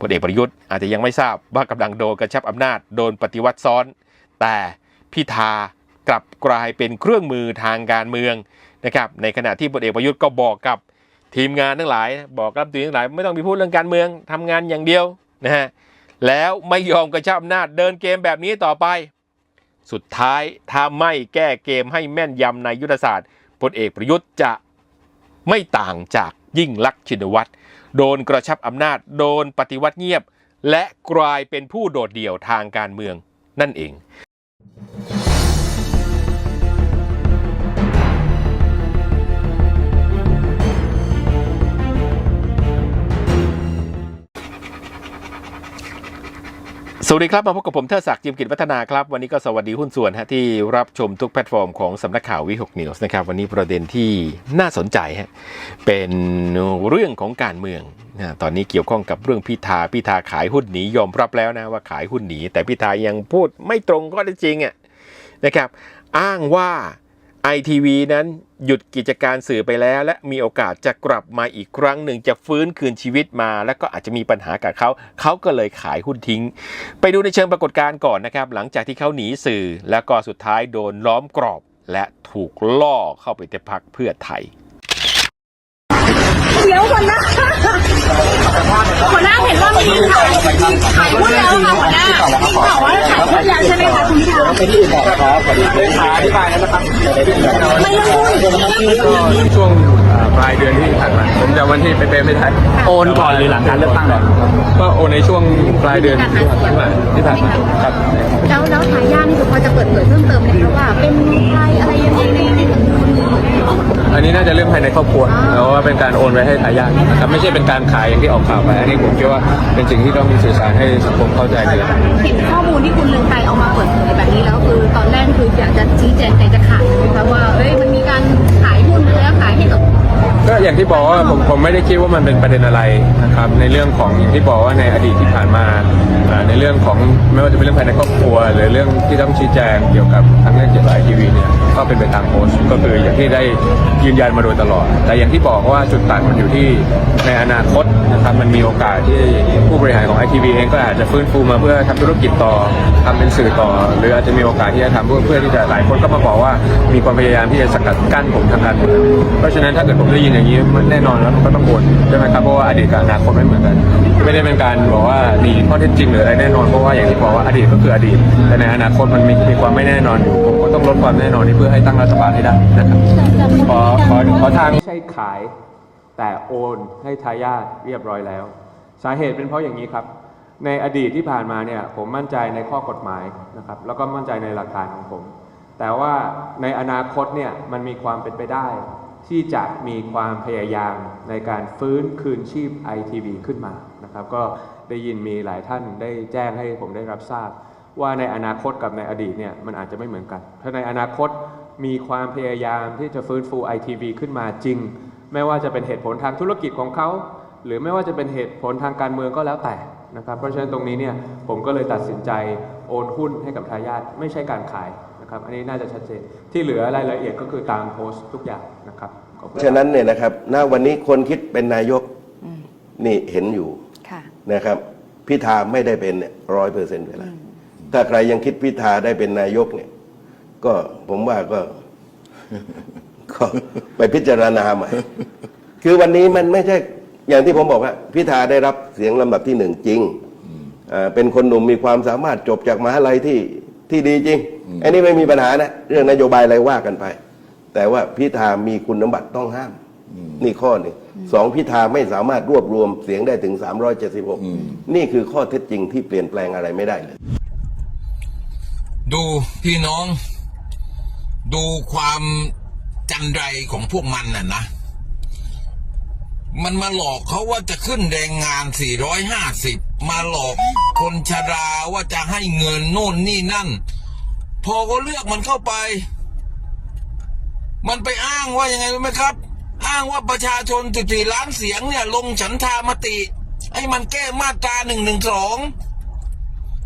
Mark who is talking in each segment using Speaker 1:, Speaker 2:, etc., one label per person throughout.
Speaker 1: พลเอกประยุทธ์อาจจะยังไม่ทราบว่ากำลังโดนกระชับอำนาจโดนปฏิวัติซ้อน แต่พิธากลับกลายเป็นเครื่องมือทางการเมืองนะครับในขณะที่พลเอกประยุทธ์ก็บอกกับทีมงานทั้งหลาย บอกกับทีทั้งหลาย ไม่ต้องไปพูดเรื่องการเมืองทำงานอย่างเดียวนะฮะแล้วไม่ยอมกระชับอำนาจเดินเกมแบบนี้ต่อไป สุดท้ายถ้าไม่แก้เกมให้แม่นยำในยุทธศาสตร์พลเอกประยุทธ์จะไม่ต่างจากยิ่งลักษณ์ชินวัตร โดนกระชับอำนาจ โดนปฏิวัติเงียบ และกลายเป็นผู้โดดเดี่ยวทางการเมืองนั่นเอง สวัสดีครับ มาพบกับผมเทอศักดิ์จิมกิจวัฒนาครับ วันนี้ก็สวัสดีหุ้นส่วนฮะที่รับชมทุกแพลตฟอร์มของสำนักข่าววิหกนิวส์นะครับ วันนี้ประเด็นที่น่าสนใจฮะเป็นเรื่องของการเมืองนะตอนนี้เกี่ยวข้องกับเรื่องพิธาพิธาขายหุ้นหนียอมรับแล้วนะว่าขายหุ้นหนีแต่พิธายังพูดไม่ตรงข้อเท็จจริงอะนะครับ อ้างว่า ไอทีวีนั้นหยุดกิจการสื่อไปแล้ว และมีโอกาสจะกลับมาอีกครั้งหนึ่งจะฟื้นคืนชีวิตมา แล้วก็อาจจะมีปัญหากับเขาเขาก็เลยขายหุ้นทิ้ง ไปดูในเชิงปรากฏการณ์ก่อนนะครับ หลังจากที่เขาหนีสื่อ แล้วก็สุดท้ายโดนล้อมกรอบ และถูกล่อเข้าไปที่พักเพื่อไทย
Speaker 2: เดี๋ยวหัวหน้าหัวหน้าเห็นว่ามีขาวมีขายหุ้นแล้วค่ะ คะคุณพิธา
Speaker 3: เป็นที่บอกครับเป็นขาอธิบายแล้วนะครับ
Speaker 2: ไม่เรื่องหุ้น
Speaker 3: ช่วงปลายเดือนที่ผ่านมาผมจะวันที่ไปเป็นไม่ทัน
Speaker 4: โอนก่อนหรือหลังการเลือกตั้งก่อน
Speaker 3: ก็โอนในช่วงปลายเดือนที่ผ่านมาที่ผ่านมาครับ
Speaker 2: แล้วแล้วทายาทนี่คือพอจะเปิดเผยเพิ่มเติมไหมคะว่าเป็นใครอะไรยังไงในใน
Speaker 3: อันนี้น่าจะเรื่องภายในครอบครัวแล้วว่าเป็นการโอนไว้ให้ทายาทนะครับไม่ใช่เป็นการขายอย่างที่ออกข่าวไปอันนี้ผมคิดว่าเป็นสิ่งที่ต้องมีสื่อสารให้สังคมเข้าใจเลย
Speaker 2: เห็นข้อมูลที่คุณเลืองไกรเอามาเปิดเผยแบบ นี้แล้วคือตอนแรกคืออยากจะชี้แจงแต่จะขาดนะคะว่าเอ้ย ก็
Speaker 3: อย่างที่บอกว่าผมผมไม่ได้คิดว่ามันเป็นประเด็นอะไรนะครับในเรื่องของอย่างที่บอกว่าในอดีตที่ผ่านมาอ่าในเรื่องของไม่ว่าจะเป็นเรื่องภายในครอบครัว หรือเรื่องที่ต้องชี้แจงเกี่ยวกับทั้งเรื่องเกี่ยวกับไอทีวีเนี่ยก็เป็นไปตามโพสต์ก็คืออย่างที่ได้ยืนยันมาโดยตลอด แต่อย่างที่บอกว่าจุดตัดมันอยู่ที่ในอนาคตนะครับมันมีโอกาสที่ผู้บริหารของไอทีวีเองก็อาจจะฟื้นฟูมาเพื่อทำธุรกิจต่อทำเป็นสื่อต่อ หรืออาจจะมีโอกาสที่จะทำเพื่อเพื่อที่จะหลายคนก็มาบอกว่ามีความพยายามที่จะสกัดกั้นผมทางการเมืองเพราะฉะนั้นถ้าเกิดผมได้ยินอย่างนี้มันแน่นอนแล้วมันก็ต้องโอนใช่ไหมครับเพราะว่าอดีตกับอนาคตไม่เหมือนกัน ไม่ได้เป็นการบอกว่าหนีข้อเท็จจริงหรืออะไรแน่นอนเพราะว่าอย่างที่บอกว่าอดีตก็คืออดีต แต่ในอนาคตมันมีมีความไม่แน่นอนอยู่ผมก็ต้องลดความแน่นอนนี้เพื่อให้ตั้งรัฐบาลให้ได้นะครับขอขอขอทางไม่ใช่ขาย แต่โอนให้ทายาทเรียบร้อยแล้ว สาเหตุเป็นเพราะอย่างนี้ครับ ในอดีตที่ผ่านมาเนี่ยผมมั่นใจในข้อกฎหมายนะครับแล้วก็มั่นใจในหลักฐานของผม แต่ว่าในอนาคตเนี่ยมันมีความเป็นไปได้ ที่จะมีความพยายามในการฟื้นคืนชีพ ITV ขึ้นมานะครับก็ได้ยินมีหลายท่านได้แจ้งให้ผมได้รับทราบ ว่าในอนาคตกับในอดีตเนี่ยมันอาจจะไม่เหมือนกัน ถ้าในอนาคตมีความพยายามที่จะฟื้นฟู ITV ขึ้นมาจริง ไม่ว่าจะเป็นเหตุผลทางธุรกิจของเขา หรือไม่ว่าจะเป็นเหตุผลทางการเมืองก็แล้วแต่นะครับเพราะฉะนั้นตรงนี้เนี่ยผมก็เลยตัดสินใจโอนหุ้นให้กับทายาทไม่ใช่การขาย นะครับ อันนี้น่าจะชัดเจน ที่เหลือรายละเอียดก็คือตามโพสต์ทุกอย่างนะครับขอบคุณ
Speaker 5: ฉะนั้นเนี่ยนะครับณวันนี้คนคิดเป็นนายกนี่เห็นอยู่
Speaker 2: ค่ะ
Speaker 5: นะครับพิธาไม่ได้เป็นร้อยเปอร์เซ็นต์เวลาถ้าใครยังคิดพิธาได้เป็นนายกเนี่ย ก็ผมว่าก็ ก็ไปพิจารณาใหม่ คือวันนี้มันไม่ใช่อย่างที่ผมบอกว่าพิธาได้รับเสียงลำดับที่หนึ่งจริงอ่าเป็นคนหนุ่มมีความสามารถจบจากมหาลัยที่ที่ดีจริง อันนี้ไม่มีปัญหานะ เรื่องนโยบายอะไรว่ากันไป แต่ว่าพิธามีคุณสมบัติต้องห้าม นี่ข้อหนึ่งสองพิธาไม่สามารถรวบรวมเสียงได้ถึง 376 นี่คือข้อเท็จจริงที่เปลี่ยนแปลงอะไรไม่ได้เลย
Speaker 6: ดูพี่น้อง ดูความจันไรของพวกมันน่ะนะ มันมาหลอกเขาว่าจะขึ้นแรงงาน 450 มาหลอกคนชราว่าจะให้เงินโน่นนี่นั่น พอเขาเลือกมันเข้าไป มันไปอ้างว่ายังไงรู้ไหมครับ อ้างว่าประชาชน 14 ล้านเสียงเนี่ย ลงฉันทามติให้มันแก้มาตรา1นึ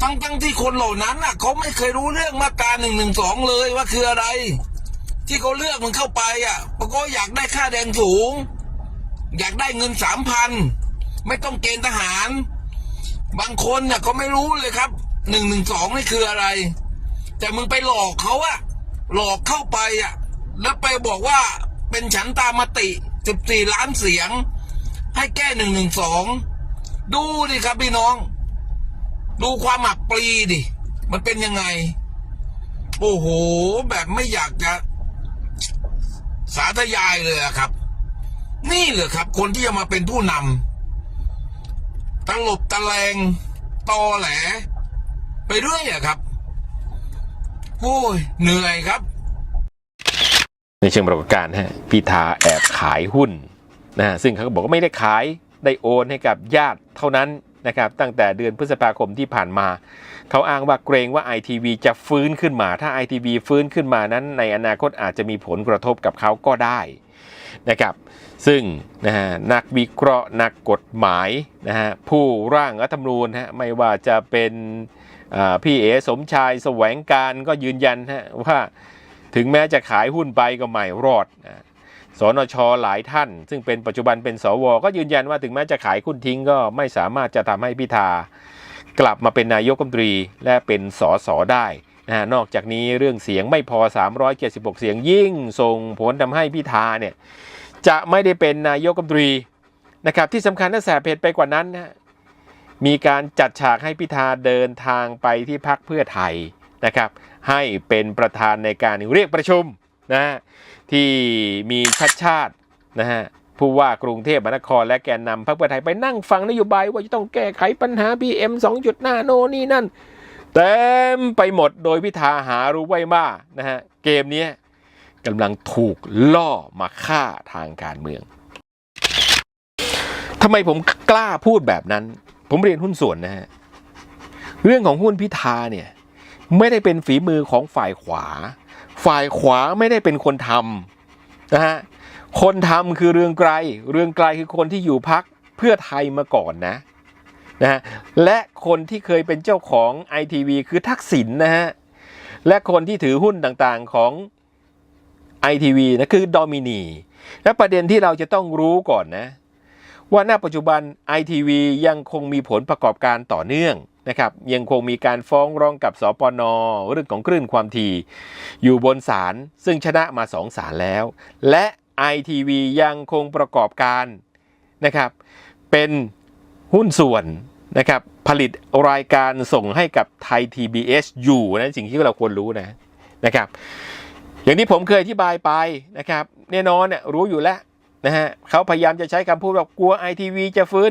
Speaker 6: ทั้งทั้งที่คนเหล่านั้นน่ะเขาไม่เคยรู้เรื่องมาตราหนึ่งหนึ่งสองเลยว่าคืออะไร ที่เขาเลือกมันเข้าไปอะเพราะเขาอยากได้ค่าแรงสูง อยากได้เงินสามพันไม่ต้องเกณฑ์ทหาร บางคนเนี่ยก็ไม่รู้เลยครับหนึ่งหนึ่งสองนี่คืออะไร แต่มึงไปหลอกเขาอะหลอกเข้าไปอะแล้วไปบอกว่าเป็นฉันตามติสิบสี่ล้านเสียง ให้แก้หนึ่งหนึ่งสองดูดิครับพี่น้อง ดูความหมักปลีดิ มันเป็นยังไง โอ้โห แบบไม่อยากจะ สาธยายเลยอะครับ นี่เหรอครับ คนที่จะมาเป็นผู้นำตลบตะแลงตอแหล ไปเรื่อยอะครับ โอ้ยเหนื่อยครับ
Speaker 1: ในเชิงปรากฏการณ์ฮะพิธาแอบขายหุ้นนะฮะซึ่งเขาก็บอกว่าไม่ได้ขายได้โอนให้กับญาติเท่านั้นนะครับตั้งแต่เดือนพฤษภาคมที่ผ่านมา เขาอ้างว่าเกรงว่า ITV จะฟื้นขึ้นมา ถ้า ITV ฟื้นขึ้นมานั้น ในอนาคตอาจจะมีผลกระทบกับเขาก็ได้นะครับซึ่งนะฮะนักวิเคราะห์นักกฎหมายนะฮะผู้ร่างรัฐธรรมนูญฮะไม่ว่าจะเป็น พี่เอสมชายแสวงการก็ยืนยันฮะว่าถึงแม้จะขายหุ้นไปก็ไม่รอดสนชหลายท่าน ซึ่งเป็นปัจจุบันเป็นสว ก็ยืนยันว่าถึงแม้จะขายหุ้นทิ้งก็ไม่สามารถจะทำให้พิธากลับมาเป็นนายกรัฐมนตรีและเป็นสสได้นะฮะนอกจากนี้เรื่องเสียงไม่พอ 376 เสียงยิ่งส่งผลทำให้พิธาเนี่ยจะไม่ได้เป็นนายกรัฐมนตรีนะครับที่สำคัญถ้าแสบเพจไปกว่านั้นนะ มีการจัดฉากให้พิธาเดินทางไปที่พักเพื่อไทยนะครับ ให้เป็นประธานในการเรียกประชุมนะที่มีชัดชาตินะฮะผู้ว่ากรุงเทพมหานครและแกนนำพรรคเพื่อไทยไปนั่งฟังนโยบายว่าจะต้องแก้ไขปัญหา PM 2.5โนนนี่นั่นเต็มไปหมดโดยพิธาหารู้ไว้ว่านะฮะเกมนี้กำลังถูกล่อมาฆ่าทางการเมืองทำไมผมกล้าพูดแบบนั้น ผมเรียนหุ้นส่วนนะฮะเรื่องของหุ้นพิธาเนี่ยไม่ได้เป็นฝีมือของฝ่ายขวา ฝ่ายขวาไม่ได้เป็นคนทำนะฮะคนทำคือเรืองไกรเรืองไกรคือคนที่อยู่พักเพื่อไทยมาก่อนนะนะฮะและคนที่เคยเป็นเจ้าของ ITV คือทักษิณนะฮะและคนที่ถือหุ้นต่างๆของ ITV นะคือดอมินี และประเด็นที่เราจะต้องรู้ก่อนนะ ว่าณปัจจุบัน ITV ยังคงมีผลประกอบการต่อเนื่องนะครับยังคงมีการฟ้องร้องกับสปนเรื่องของคลื่นความถี่อยู่บนศาลซึ่งชนะมาสองศาลแล้ว และ ITV ยังคงประกอบการนะครับเป็นหุ้นส่วนนะครับผลิตรายการส่งให้กับไทย TBS อยู่นะสิ่งที่เราควรรู้นะนะครับอย่างที่ผมเคยอธิบายไปนะครับแน่นอนเนี่ยรู้อยู่แล้ว นะฮะเขาพยายามจะใช้คำพูดว่ากลัว ITV จะฟื้น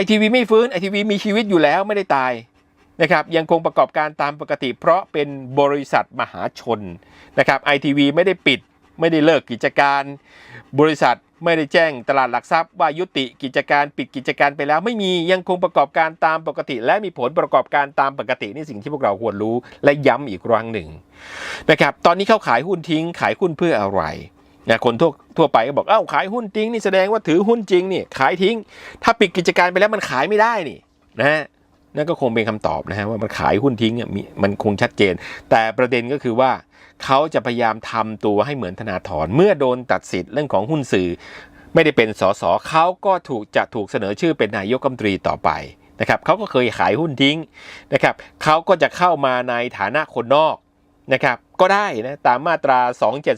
Speaker 1: ITV ไม่ฟื้น ITV มีชีวิตอยู่แล้วไม่ได้ตายนะครับยังคงประกอบการตามปกติ เพราะเป็นบริษัทมหาชนนะครับ ITV ไม่ได้ปิด ไม่ได้เลิกกิจการ บริษัทไม่ได้แจ้งตลาดหลักทรัพย์ว่ายุติกิจการปิดกิจการไปแล้ว ไม่มียังคงประกอบการตามปกติ และมีผลประกอบการตามปกตินี่สิ่งที่พวกเราควรรู้และย้ำอีกครั้งหนึ่งนะครับตอนนี้เขาขายหุ้นทิ้งขายหุ้นเพื่ออะไร นะคนทั่วทั่วไปก็บอกเอ้าขายหุ้นทิ้งนี่แสดงว่าถือหุ้นจริงนี่ขายทิ้ง ถ้าปิดกิจการไปแล้วมันขายไม่ได้นี่นะฮะนั่นก็คงเป็นคำตอบนะฮะว่ามันขายหุ้นทิ้งอะมีมันคงชัดเจน แต่ประเด็นก็คือว่าเขาจะพยายามทำตัวให้เหมือนธนาธรเมื่อโดนตัดสิทธิ์เรื่องของหุ้นสื่อ ไม่ได้เป็นสสเขาก็ถูกจะถูกเสนอชื่อเป็นนายกรัฐมนตรีต่อไปนะครับเขาก็เคยขายหุ้นทิ้งนะครับเขาก็จะเข้ามาในฐานะคนนอก นะครับก็ได้นะตามมาตรา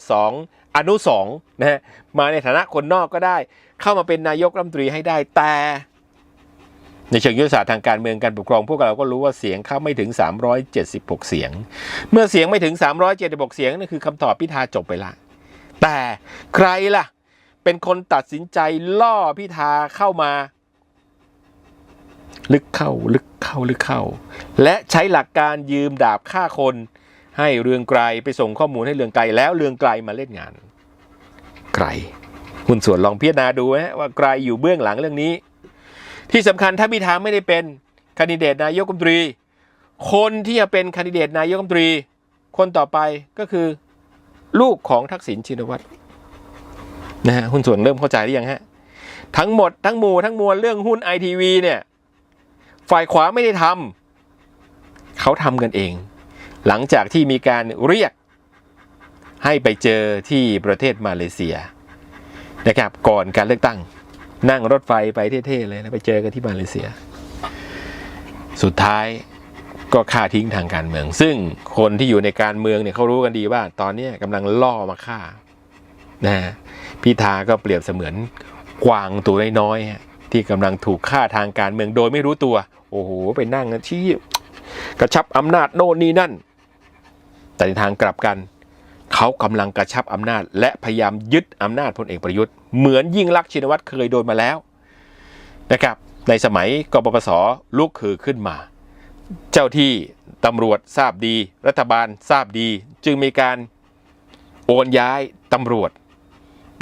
Speaker 1: 272 อนุ2นะฮะมาในฐานะคนนอกก็ได้ เข้ามาเป็นนายกรัฐมนตรีให้ได้แต่ ในเชิงยุทธศาสตร์ทางการเมืองการปกครอง พวกเราก็รู้ว่าเสียงเข้าไม่ถึง 376 เสียง เมื่อเสียงไม่ถึง 376 เสียงนั่นคือคำตอบพิธาจบไปละ แต่ใครล่ะ เป็นคนตัดสินใจล่อพิธาเข้ามา ลึกเข้าลึกเข้าลึกเข้า และใช้หลักการยืมดาบฆ่าคน ให้เรืองไกรไปส่งข้อมูลให้เรืองไกรแล้วเรืองไกรมาเล่นงาน ไกรคุณส่วนลองพิจารณาดูนะว่าไกรอยู่เบื้องหลังเรื่องนี้ ที่สำคัญถ้าพิธาไม่ได้เป็นคนดิเดตนายกรัฐมนตรี คนที่จะเป็นคนดิเดตนายกรัฐมนตรี คนต่อไปก็คือ ลูกของทักษิณชินวัตรนะฮะหุ้นส่วนเริ่มเข้าใจหรือยังฮะทั้งหมดทั้งหมู่ทั้งมวลเรื่องหุ้นไอทีวีเนี่ย ฝ่ายขวาไม่ได้ทำเขาทำกันเอง หลังจากที่มีการเรียกให้ไปเจอที่ประเทศมาเลเซียนะครับก่อนการเลือกตั้ง นั่งรถไฟไปเท่ๆเลยนะไปเจอกันที่มาเลเซีย สุดท้ายก็ฆ่าทิ้งทางการเมือง ซึ่งคนที่อยู่ในการเมืองเนี่ยเขารู้กันดีว่า ตอนนี้กำลังล่อมาฆ่านะฮะพิธาก็เปรียบเสมือนกวางตัวน้อยๆที่กำลังถูกฆ่าทางการเมืองโดยไม่รู้ตัว โอ้โหไปนั่งชี้กระชับอำนาจโน่นนี่นั่น แต่ในทางกลับกัน เขากำลังกระชับอำนาจ และพยายามยึดอำนาจพลเอกประยุทธ์เหมือนยิ่งลักษณ์ชินวัตรเคยโดนมาแล้วนะครับในสมัยกบปสลุกคือขึ้นมา เจ้าที่ตำรวจทราบดี รัฐบาลทราบดี จึงมีการโอนย้ายตำรวจ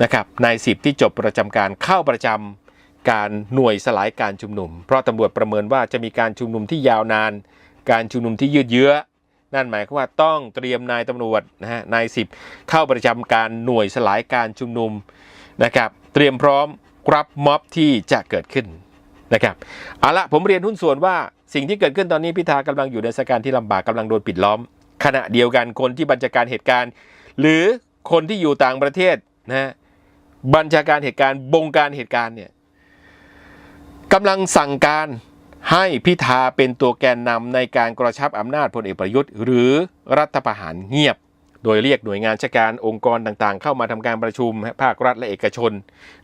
Speaker 1: นะครับนายสิบที่จบประจำการเข้าประจำการหน่วยสลายการชุมนุม เพราะตำรวจประเมินว่าจะมีการชุมนุมที่ยาวนาน การชุมนุมที่ยืดเยื้อ นั่นหมายความว่าต้องเตรียมนายตำรวจนะฮะนายสิบเข้าประจำการหน่วยสลายการชุมนุมนะครับ เตรียมพร้อมรับม็อบที่จะเกิดขึ้นนะครับเอาละผมเรียนหุ้นส่วนว่าสิ่งที่เกิดขึ้นตอนนี้พิธากำลังอยู่ในสถานการณ์ที่ลำบากกำลังโดนปิดล้อม ขณะเดียวกันคนที่บัญชาการเหตุการณ์ หรือคนที่อยู่ต่างประเทศนะฮะบัญชาการเหตุการณ์บงการเหตุการณ์เนี่ยกำลังสั่งการ ให้พิธาเป็นตัวแกนนำในการกระชับอำนาจพลเอกประยุทธ์ หรือรัฐประหารเงียบ โดยเรียกหน่วยงานราชการองค์กรต่างๆ เข้ามาทำการประชุมภาครัฐและเอกชน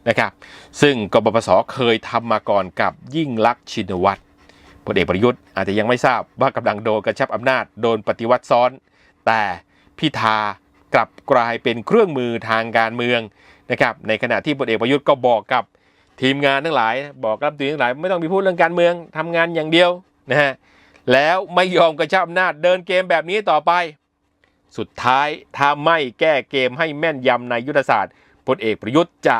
Speaker 1: นะครับซึ่งกบปสเคยทำมาก่อนกับยิ่งลักษณ์ชินวัตรพลเอกประยุทธ์อาจจะยังไม่ทราบว่ากำลังโดนกระชับอำนาจโดนปฏิวัติซ้อน แต่พิธากลับกลายเป็นเครื่องมือทางการเมืองนะครับในขณะที่พลเอกประยุทธ์ก็บอกกับ ทีมงานทั้งหลาย บอกกับทีทั้งหลายไม่ต้องไปพูดเรื่องการเมืองทำงานอย่างเดียวนะฮะแล้วไม่ยอมกระชับอำนาจเดินเกมแบบนี้ต่อไป สุดท้ายถ้าไม่แก้เกมให้แม่นยำในยุทธศาสตร์พลเอกประยุทธ์จะ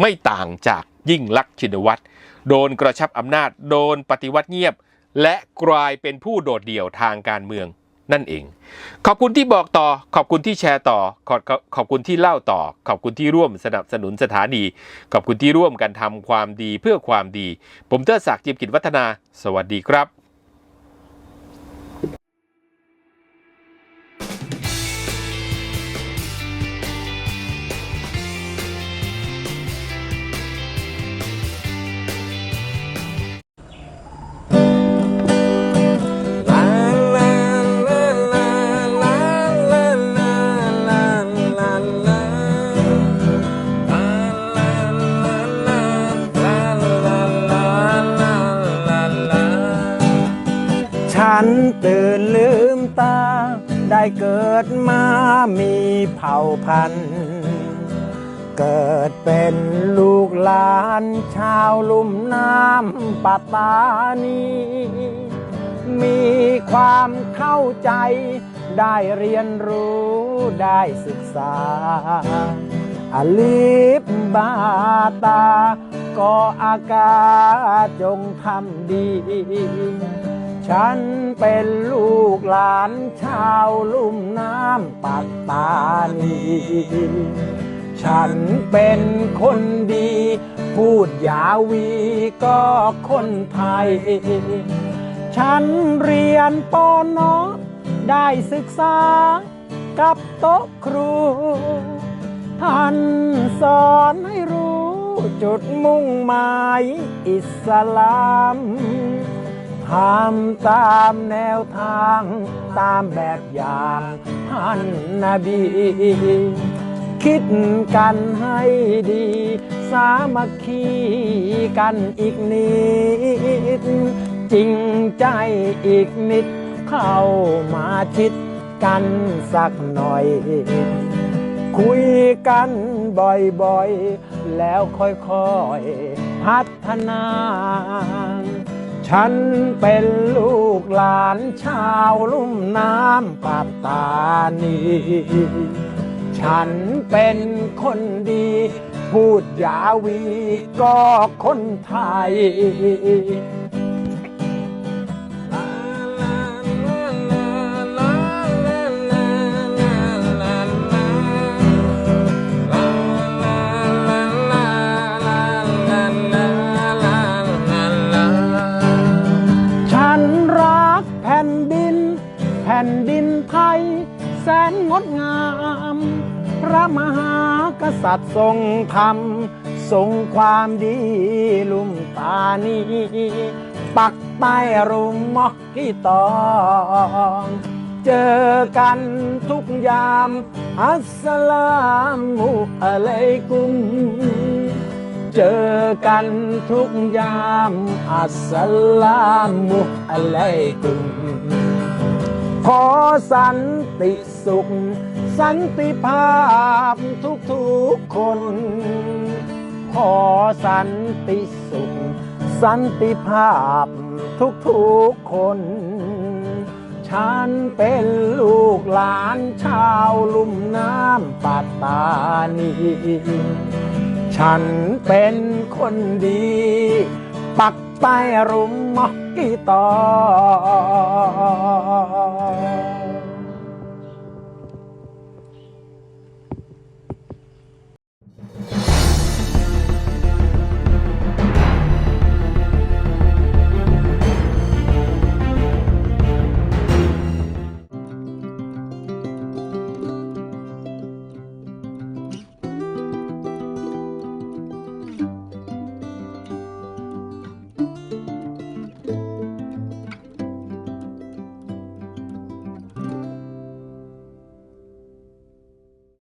Speaker 1: ไม่ต่างจากยิ่งลักษณ์ชินวัตรโดนกระชับอำนาจ โดนปฏิวัติเงียบ และกลายเป็นผู้โดดเดี่ยวทางการเมือง นั่นเอง ขอบคุณที่บอกต่อ ขอบคุณที่แชร์ต่อขอบขอบขอบคุณที่เล่าต่อ ขอบคุณที่ร่วมสนับสนุนสถานี ขอบคุณที่ร่วมกันทำความดีเพื่อความดี ผมเตอร์ศักดิ์จิมกิจวัฒนา สวัสดีครับ
Speaker 7: นลืมตา ได้เกิดมามีเผ่าพันธุ์ เกิดเป็นลูกหลานชาวลุ่มน้ำปัตตานี มีความเข้าใจ ได้เรียนรู้ได้ศึกษาอลิบบาตา ก็อากาจงทำดี ฉันเป็นลูกหลานชาวลุ่มน้ำปัตตานี ฉันเป็นคนดี พูดยาวีก็คนไทย ฉันเรียนปอนอได้ศึกษากับโต๊ะครู ท่านสอนให้รู้จุดมุ่งหมายอิสลาม ทำตามแนวทางตามแบบอย่างท่านนบีคิดกันให้ดี สามัคคีกันอีกนิด จริงใจอีกนิด เข้ามาชิดกันสักหน่อย คุยกันบ่อยๆ แล้วค่อยๆ พัฒนา ฉันเป็นลูกหลานชาวลุ่มน้ำปัตตานี ฉันเป็นคนดี พูดยาวีก็คนไทย ดงาม พระมหากษัตริย์ทรงธรรม ทรงความดีลุ่มตานีปักใต้รุมมอกกี่ตอง เจอกันทุกยาม อัสสลามุอะลัยกุม เจอกันทุกยาม อัสสลามุอะลัยกุม ขอสันติ สุข สันติภาพทุกทุกๆคน ขอสันติสุข สันติภาพทุกทุกๆคน ฉันเป็นลูกหลานชาวลุ่มน้ำปัตตานีฉันเป็นคนดี ปักใต้รุมมอกกี่ตอ